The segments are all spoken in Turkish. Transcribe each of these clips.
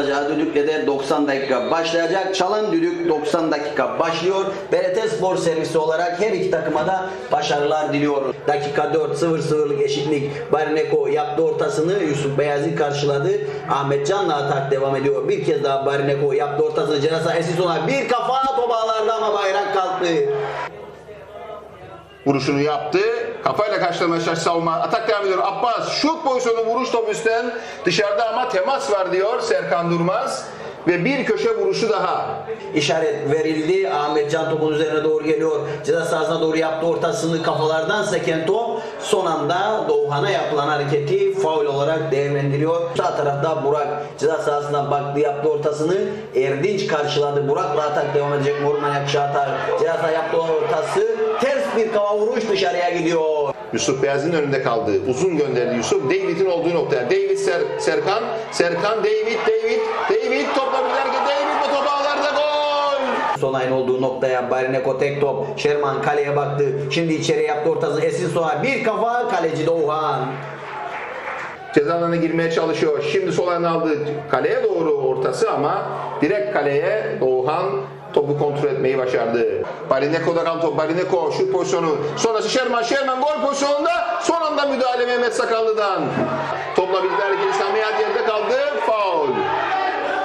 Alacağı düdükle de 90 dakika başlayacak. Çalan düdük 90 dakika başlıyor. BRT Spor Servisi olarak her iki takıma da başarılar diliyor. Dakika 4 0-0'lık eşitlik. Barineko yaptı ortasını. Yusuf Beyazı karşıladı. Ahmet Can'la atak devam ediyor. Bir kez daha Barineko yaptı ortasını. Cenasa Esison'a bir kafa top ağlarda ama bayrak kalktı. Vuruşunu yaptı. Kafayla karşılamaya çalıştı savunma. Atak devam ediyor. Abbas şut pozisyonu vuruş top üstten. Dışarıda ama temas var diyor Serkan Durmaz. Ve bir köşe vuruşu daha. İşaret verildi. Ahmet Can topun üzerine doğru geliyor. Ceza sahasına doğru yaptı ortasını kafalardan seken top. Son anda Doğuhan'a yapılan hareketi faul olarak değerlendiriyor. Sağ tarafta Burak ceza sahasına baktı yaptı ortasını. Erdinç karşıladı. Burak'la atak devam edecek. Mormanyak Şatar. Ceza sahası yaptı ortası. Ters bir kafa vuruş dışarıya gidiyor. Yusuf Beyaz'ın önünde kaldı. Uzun gönderdi Yusuf. David'in olduğu noktaya. David Ser- Serkan. Serkan David David. David topla giderken David bu topu ağlarda gol. Sonay'ın olduğu noktaya Barineko tek top. Şerman kaleye baktı. Şimdi içeri yaptı ortasını. Esin Sonay bir kafa kaleci Doğuhan. Ceza alanına girmeye çalışıyor. Şimdi sol ayağını aldı. Kaleye doğru ortası ama direkt kaleye Doğuhan topu kontrol etmeyi başardı. Barineko'da kalan top. Barineko şu pozisyonu. Sonrası Şerman. Şerman gol pozisyonunda son anda müdahale Mehmet Sakallı'dan. Topla birlikte hareketi Samiha yerde kaldı. Faul.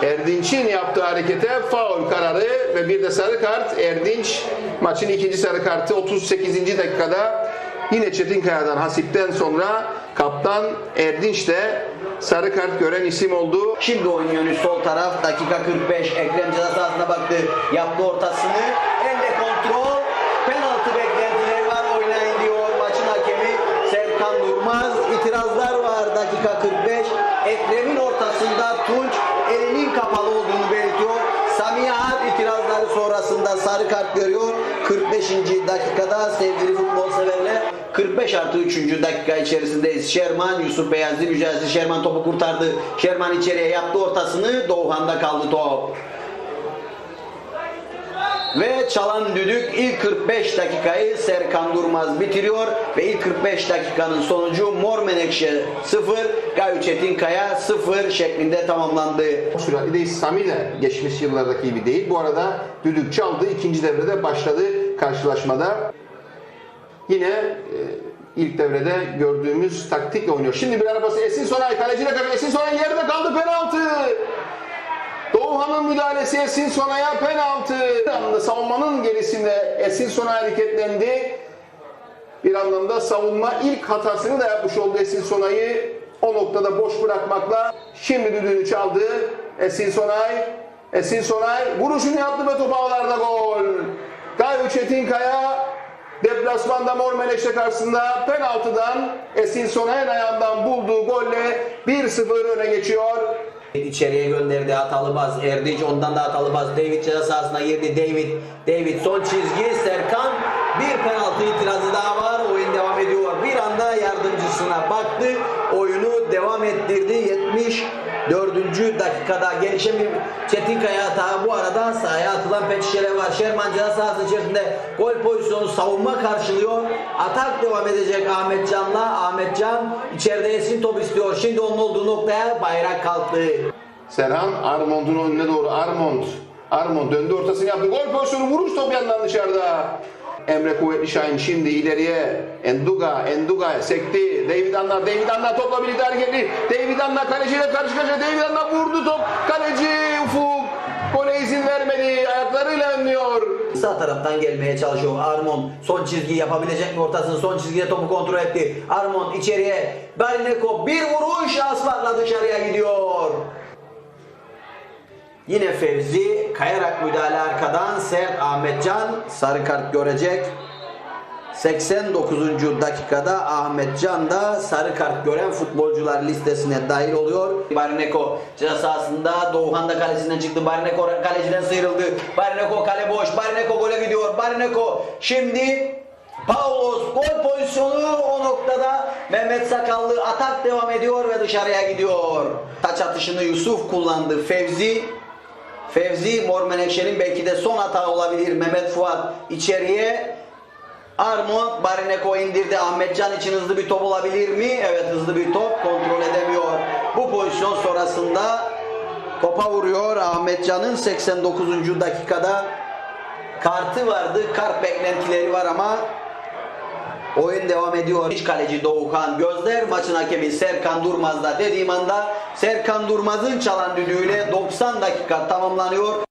Erdinç'in yaptığı harekete faul kararı ve bir de sarı kart. Erdinç maçın ikinci sarı kartı 38. dakikada yine Çetinkaya'dan Hasip'ten sonra kaptan Erdinç de sarı kart gören isim oldu. Şimdi oyun yönü sol taraf. Dakika 45 Ekrem ceza sahasına baktı. Yaptı ortasını. Elle kontrol. Penaltı beklentileri var. Oynayın diyor maçın hakemi Serkan Durmaz. İtirazlar var dakika 45 Ekrem'in ortasında Tunç elinin kapalı olduğunu belirtiyor. Samiha itirazları sonrasında sarı kart görüyor. 45. dakikada sevgili futbol 45 artı 3. dakika içerisindeyiz. Şerman, Yusuf Beyazlı mücadelesi. Şerman topu kurtardı. Şerman içeriye yaptı ortasını. Doğuhan'da kaldı top. Ve çalan düdük ilk 45 dakikayı Serkan Durmaz bitiriyor ve ilk 45 dakikanın sonucu Mor Menekşe 0, Gayu Çetinkaya 0 şeklinde tamamlandı. Süratli de geçmiş yıllardaki gibi değil. Bu arada düdük çaldı. ikinci devrede başladı karşılaşmada. Yine e, ilk devrede gördüğümüz taktikle oynuyor. Şimdi bir arabası Esin Sonay kaleciyle kalıyor. Esin Sonay yerde kaldı penaltı. Doğuhan'ın müdahalesi Esin Sonay'a penaltı. Savunmanın gerisinde Esin Sonay hareketlendi. Bir anlamda savunma ilk hatasını da yapmış oldu Esin Sonay'ı o noktada boş bırakmakla. Şimdi düdüğünü çaldı Esin Sonay. Esin Sonay vuruşunu yaptı ve top ağlarda gol. Gayo Çetinkaya deplasmanda Mor Menekşe karşısında penaltıdan Esin Sonay'ın ayağından bulduğu golle 1-0 öne geçiyor. İçeriye gönderdi hatalı baz. Erdinç ondan da hatalı baz. David ceza sahasına girdi. David. David son çizgi. Serkan bir penaltı itirazı daha var. Oyun devam ediyor. Bir anda yardımcısına baktı. Oyunu devam ettirdi. 74. dakikada gelişen bir Çetinkaya hata. Bu arada sahaya atılan pet şişeler var. Şerman ceza sahası içerisinde gol pozisyonu savunma karşılıyor. Atak devam edecek Ahmet Can'la. Ahmet Can içeride Esin top istiyor. Şimdi onun olduğu noktaya bayrak kalktı. Serhan Armond'un önüne doğru. Armond. Armond döndü ortasını yaptı. Gol pozisyonu vuruş top yandan dışarıda. Emre Kuvvetli Şahin şimdi ileriye. Enduga, Enduga sekti. David Anna, David Anna topla birlikte hareketli. David Anna kaleciyle karşı karşıya. David Anna vurdu top. Kaleci Ufuk. Gole izin vermedi. Ayaklarıyla önlüyor. Sağ taraftan gelmeye çalışıyor Armon. Son çizgi yapabilecek mi ortasını? Son çizgide topu kontrol etti. Armon içeriye. Barineko bir vuruş asfaltla dışarıya gidiyor. Yine Fevzi kayarak müdahale arkadan Sert Ahmetcan sarı kart görecek. 89. dakikada Ahmet Can da sarı kart gören futbolcular listesine dahil oluyor. Barineko ceza sahasında Doğuhan da kalesinden çıktı. Barineko kaleciden sıyrıldı. Barineko kale boş. Barineko gole gidiyor. Barineko şimdi Paulos gol pozisyonu o noktada Mehmet Sakallı atak devam ediyor ve dışarıya gidiyor. Taç atışını Yusuf kullandı. Fevzi Fevzi Mor Menekşe'nin belki de son hata olabilir. Mehmet Fuat içeriye Armon Barineko indirdi. Ahmetcan için hızlı bir top olabilir mi? Evet hızlı bir top kontrol edemiyor. Bu pozisyon sonrasında Topa vuruyor Ahmetcan'ın 89. dakikada kartı vardı. Kart beklentileri var ama oyun devam ediyor. İç kaleci Doğukan Gözler maçın hakemi Serkan Durmaz'da dediğim anda Serkan Durmaz'ın çalan düdüğüyle 90 dakika tamamlanıyor.